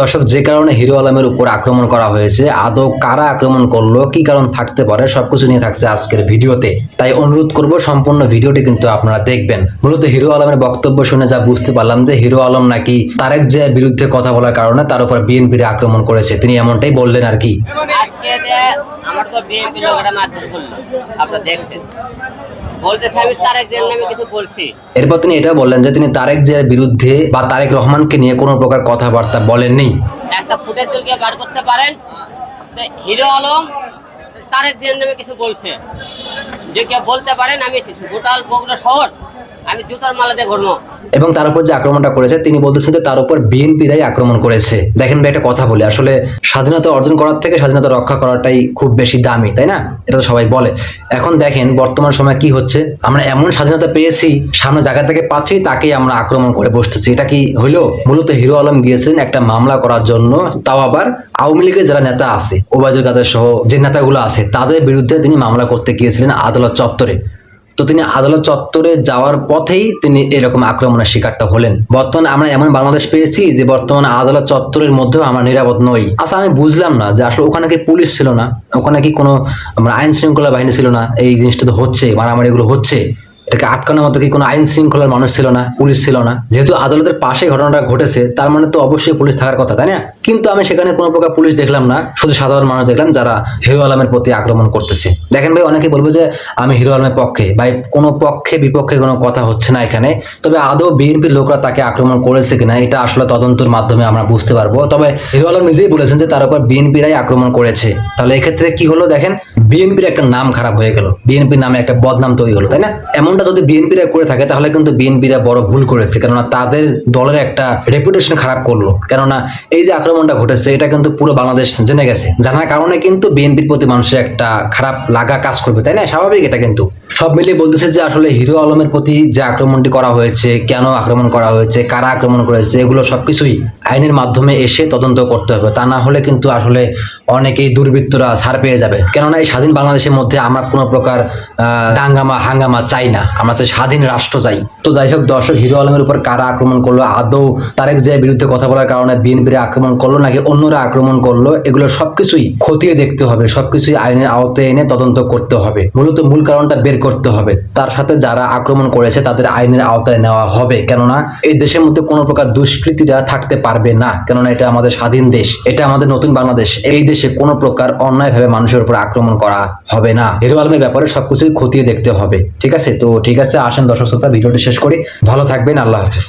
দর্শক, যে কারণে হিরো আলমের উপর আক্রমণ করা হয়েছে, আদৌ কারা আক্রমণ করল, কি কারণ থাকতে পারে, সবকিছু নিয়ে থাকছে আজকের ভিডিওতে। তাই অনুরোধ করব, সম্পূর্ণ ভিডিওটি কিন্তু আপনারা দেখবেন। মূলত হিরো আলমের বক্তব্য শুনে যা বুঝতে পারলাম যে, হিরো আলম নাকি তারেক জিয়ার বিরুদ্ধে কথা বলার কারণে তার উপর বিএনপির আক্রমণ করেছে। তিনি এমনটাই বললেন আর কি। আমার তো বিএনপি লোকেরা মারধর করল, আপনারা দেখছেন। এরপর তিনি এটা বললেন যে তিনি তারেক জিয়ার বিরুদ্ধে বা তারেক রহমানকে নিয়ে কোনো প্রকার কথাবার্তা বলেননি। একটা ফুটেজ তুলকে বার করতে পারেন। হিরো আলম তারেক জিয়ার নামে কিছু বলছে। যে কেউ বলতে পারেন আমি গোটাল বগুড়া শহর আমি জুতার মালাতে ঘুরবো। এবং তার উপর যে আক্রমণটা করেছে, তিনি বলতেছেন যে তার উপর বিএনপিরাই আক্রমণ করেছে। দেখেন ভাই, একটা কথা বলি, আসলে স্বাধীনতা অর্জন করার থেকে স্বাধীনতা রক্ষা করাটাই খুব বেশি দামি, তাই না? এটা তো সবাই বলে। এখন দেখেন বর্তমান সময় কি হচ্ছে, আমরা এমন স্বাধীনতা পেয়েছি, সামনে জায়গা থেকে পাচ্ছি, তাকেই আমরা আক্রমণ করে বসতেছি। এটা কি হইল মূলত হিরো আলম গিয়েছিলেন একটা মামলা করার জন্য, তাও আবার আওয়ামী লীগের যারা নেতা আছে, ওবায়দুল কাদের সহ যে নেতাগুলো আছে, তাদের বিরুদ্ধে তিনি মামলা করতে গিয়েছিলেন আদালত চত্বরে। তো তিনি আদালত চত্বরে যাওয়ার পথেই তিনি এরকম আক্রমণের শিকারটা হলেন। বর্তমানে আমরা এমন বাংলাদেশ পেয়েছি যে বর্তমানে আদালত চত্বরের মধ্যেও আমরা নিরাপদ নই। আচ্ছা আমি বুঝলাম না যে আসলে ওখানে কি পুলিশ ছিল না? ওখানে কি কোনো আমরা আইন শৃঙ্খলা বাহিনী ছিল না? এই জিনিসটা তো হচ্ছে মারামারি এগুলো হচ্ছে। এটাকে আটকানোর মতো কি কোনো আইন শৃঙ্খলার মানুষ ছিল না, পুলিশ ছিল না? যেহেতু আদালতের পাশে ঘটনাটা ঘটেছে, তার মানে তো অবশ্যই পুলিশ থাকার কথা, তাই না? কিন্তু আমি সেখানে কোনো প্রকার পুলিশ দেখলাম না, শুধু সাধারণ মানুষ দেখলাম যারা হিরো আলমের প্রতি আক্রমণ করতেছে। দেখেন ভাই, অনেকে বলবে যে আমি হিরো আলমের পক্ষে, ভাই, কোনো পক্ষে বিপক্ষে কোনো কথা হচ্ছে না এখানে। তবে আদৌ বিএনপির লোকরা তাকে আক্রমণ করেছে কিনা, এটা আসলে তদন্তের মাধ্যমে আমরা বুঝতে পারব। তবে হিরো আলম নিজেই বলেছেন যে তার উপর বিএনপিরাই আক্রমণ করেছে। তাহলে এক্ষেত্রে কি হলো দেখেন? বিএনপির একটা নাম খারাপ হয়ে গেল। বিএনপির নামে একটা বদনাম তৈরি হলো, তাই না? এমনটা যদি বিএনপিরা করে থাকে, তাহলে কিন্তু বিএনপিরা বড় ভুল করেছে। কেননা তাদের দলের একটা রেপুটেশন খারাপ করল। কেননা এই যে আক্রমণটা ঘটেছে, এটা কিন্তু পুরো বাংলাদেশ জেনে গেছে। জানার কারণে কিন্তু বিএনপির প্রতি মানুষের একটা খারাপ লাগা কাজ করবে, তাই না? স্বাভাবিক এটা কিন্তু। সব মিলিয়ে বলতেছে যে আসলে হিরো আলমের প্রতি যে আক্রমণটি করা হয়েছে, কেন আক্রমণ করা হয়েছে, কারা আক্রমণ করেছে, এগুলো সবকিছুই আইনের মাধ্যমে এসে তদন্ত করতে হবে। তা না হলে কিন্তু আসলে অনেকেই দুর্বৃত্তরা ছাড় পেয়ে যাবে। কেননা এই স্বাধীন বাংলাদেশের মধ্যে আমরা কোনো প্রকার দাঙ্গামা, হাঙ্গামা চাই না। আমরা স্বাধীন রাষ্ট্র চাই। তো যাই হোক, দর্শক, হিরো আলমের উপর কারা আক্রমণ করল, আদৌ তারেক যে বিরুদ্ধে কথা বলার কারণে বিএনপির আক্রমণ করল নাকি অন্যরা আক্রমণ করল, এগুলো সবকিছুই খতিয়ে দেখতে হবে, সবকিছুই আইনের আওতায় এনে তদন্ত করতে হবে। মূলত মূল কারণটা বের করতে হবে। তার সাথে যারা আক্রমণ করেছে তাদের আইনের আওতায় নেওয়া হবে। কেননা এই দেশের মধ্যে কোনো প্রকার দুষ্কৃতীরা থাকতে পারবে না। কেননা এটা আমাদের স্বাধীন দেশ, এটা আমাদের নতুন বাংলাদেশ। এই দেশে কোনো প্রকার অন্যায়ভাবে মানুষের উপর আক্রমণ করা হবে না। হিরো আলমের ব্যাপারে সবকিছুই খতিয়ে দেখতে হবে। ঠিক আছে? তো ঠিক আছে আসেন দর্শক শ্রোতা ভিডিওটি শেষ করি। ভালো থাকবেন আল্লাহ হাফিজ।